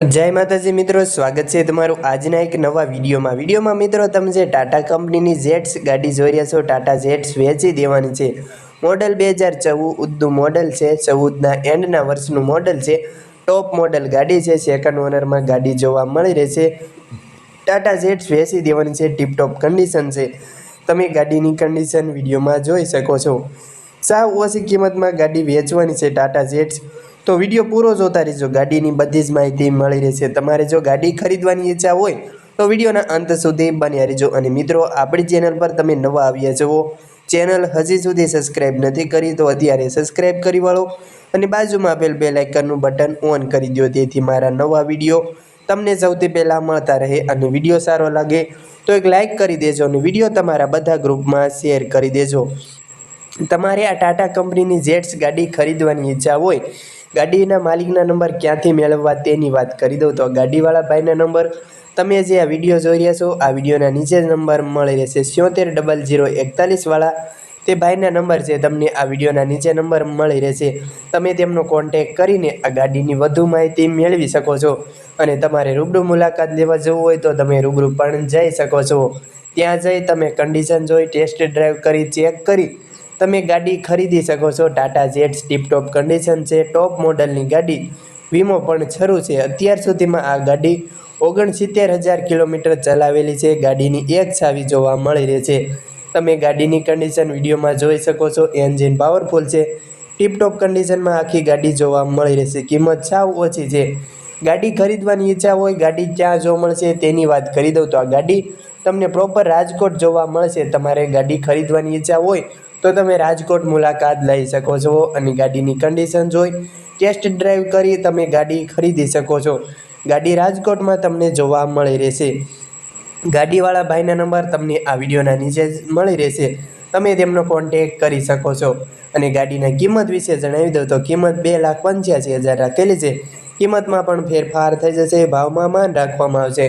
જય માતાજી મિત્રો, સ્વાગત છે તમારું આજના એક નવા વિડીયોમાં. વિડીયોમાં મિત્રો, તમે જે ટાટા કંપનીની જેટ્સ ગાડી જોઈ રહ્યા છો, ટાટા જેટ્સ વેચી દેવાની છે. મોડલ બે હજાર ચૌદનું મોડલ છે, ચૌદના એન્ડના વર્ષનું મોડલ છે. ટોપ મોડલ ગાડી છે સેકન્ડ ઓનરમાં ગાડી જોવા મળી રહેશે ટાટા જેટ્સ વેચી દેવાની છે ટીપટોપ કન્ડિશન છે. તમે ગાડીની કન્ડિશન વિડીયોમાં જોઈ શકો છો. સાવ ઓછી કિંમતમાં ગાડી વેચવાની છે ટાટા જેટ્સ તો વીડિયો પૂરો જોતા રહેજો. ગાડીની બધી જ માહિતી મળી રહેશે. તમારે જો ગાડી ખરીદવાની ઈચ્છા હોય, તો વિડીયોના અંત સુધી બન્યા રહેજો. અને મિત્રો, આપણી ચેનલ પર તમે નવા આવ્યા છો, ચેનલ હજી સુધી સબસ્ક્રાઈબ નથી કરી, તો અત્યારે સબસ્ક્રાઈબ કરી વાળો અને બાજુમાં આપેલ બે લાઇકનનું બટન ઓન કરી દો તેથી મારા નવા વીડિયો તમને સૌથી પહેલાં મળતા રહે અને વીડિયો સારો લાગે, તો એક લાઇક કરી દેજો અને વીડિયો તમારા બધા ગ્રુપમાં શેર કરી દેજો. તમારે આ ટાટા કંપનીની જેટ્સ ગાડી ખરીદવાની ઈચ્છા હોય ગાડીના માલિકના નંબર ક્યાંથી મેળવવા તેની વાત કરી દઉં. તો ગાડીવાળા ભાઈના નંબર તમે જે આ વીડિયો જોઈ રહ્યા છો, આ વિડીયોના નીચે નંબર મળી રહેશે. સિત્તેર ડબલ જીરો એકતાલીસવાળા તે ભાઈના નંબર છે, તમને આ વિડીયોના નીચે નંબર મળી રહેશે. તમે તેમનો કોન્ટેક કરીને આ ગાડીની વધુ માહિતી મેળવી શકો છો અને તમારે રૂબરૂ મુલાકાત લેવા જવું હોય તો તમે રૂબરૂ પણ જઈ શકો છો. ત્યાં જઈ તમે કન્ડિશન જોઈ ટેસ્ટ ડ્રાઈવ કરી ચેક કરી તમે ગાડી ખરીદી શકો છો. ટાટા જેટ્સ ટીપટોપ કન્ડિશન છે. ટોપ મોડલની ગાડી વીમો પણ શરૂ છે. અત્યાર સુધીમાં આ ગાડી ઓગણસિત્તેર હજાર કિલોમીટર ચલાવેલી છે. ગાડીની એક ચાવી જોવા મળી રહે છે. તમે ગાડીની કન્ડિશન વિડીયોમાં જોઈ શકો છો. એન્જિન પાવરફુલ છે. ટીપટોપ કન્ડિશનમાં આખી ગાડી જોવા મળી રહેશે. કિંમત સાવ ઓછી છે. ગાડી ખરીદવાની ઈચ્છા હોય, ગાડી ક્યાં જોવા મળશે તેની વાત કરી દઉં તો આ ગાડી તમને પ્રોપર રાજકોટ જોવા મળશે. તમારે ગાડી ખરીદવાની ઈચ્છા હોય, તો તમે રાજકોટ મુલાકાત લઈ શકો છો અને ગાડીની કન્ડિશન જોઈ. ટેસ્ટ ડ્રાઈવ કરી તમે ગાડી ખરીદી શકો છો. ગાડી રાજકોટમાં તમને જોવા મળી રહેશે. ગાડીવાળા ભાઈના નંબર તમને આ વિડીયોના નીચે મળી રહેશે. તમે તેમનો કોન્ટેક કરી શકો છો. અને ગાડીના કિંમત વિશે જણાવી દઉં તો કિંમત બે લાખ પંચ્યાસી હજાર રાખેલી છે. કિંમતમાં પણ ફેરફાર થઈ જશે, ભાવમાં માન રાખવામાં આવશે.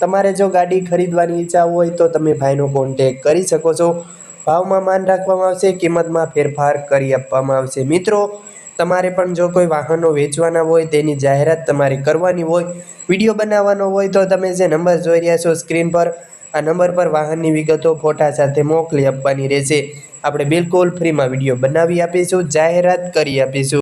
તમારે જો ગાડી ખરીદવાની ઈચ્છા હોય તો તમે ભાઈનો કોન્ટેક કરી શકો છો. ભાવમાં માન રાખવામાં આવશે, કિંમતમાં ફેરફાર કરી આપવામાં આવશે. મિત્રો, તમારે પણ જો કોઈ વાહનો વેચવાના હોય, તેની જાહેરાત તમારે કરવાની હોય, વીડિયો બનાવવાનો હોય, તો તમે જે નંબર જોઈ રહ્યા છો સ્ક્રીન પર, આ નંબર પર વાહનની વિગતો ફોટા સાથે મોકલી આપવાની રહેશે. આપણે બિલકુલ ફ્રીમાં વીડિયો બનાવી આપીશું, જાહેરાત કરી આપીશું.